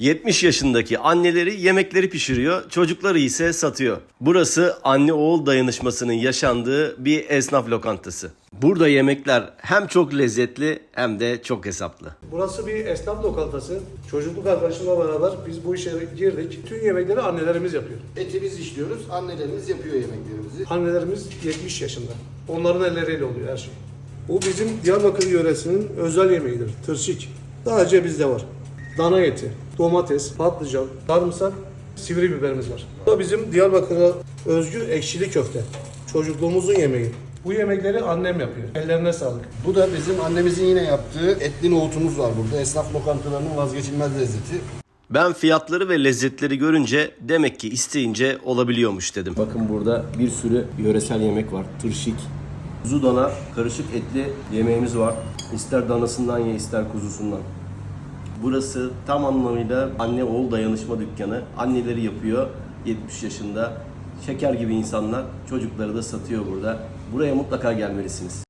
70 yaşındaki anneleri yemekleri pişiriyor, çocukları ise satıyor. Burası anne oğul dayanışmasının yaşandığı bir esnaf lokantası. Burada yemekler hem çok lezzetli hem de çok hesaplı. Burası bir esnaf lokantası. Çocukluk arkadaşımla beraber biz bu işe girdik. Tüm yemekleri annelerimiz yapıyor. Eti biz işliyoruz, annelerimiz yapıyor yemeklerimizi. Annelerimiz 70 yaşında. Onların elleriyle oluyor her şey. Bu bizim Diyarbakır yöresinin özel yemeğidir. Tırşik. Sadece bizde var. Dana eti, domates, patlıcan, sarımsak, sivri biberimiz var. Bu da bizim Diyarbakır'a özgü ekşili köfte. Çocukluğumuzun yemeği. Bu yemekleri annem yapıyor. Ellerine sağlık. Bu da bizim annemizin yine yaptığı etli nohutumuz var burada. Esnaf lokantalarının vazgeçilmez lezzeti. Ben fiyatları ve lezzetleri görünce demek ki isteyince olabiliyormuş dedim. Bakın burada bir sürü yöresel yemek var. Tırşik, kuzu dana, karışık etli yemeğimiz var. İster danasından ye ister kuzusundan. Burası tam anlamıyla anne oğul dayanışma dükkanı. Anneleri yapıyor 70 yaşında. Şeker gibi insanlar çocukları da satıyor burada. Buraya mutlaka gelmelisiniz.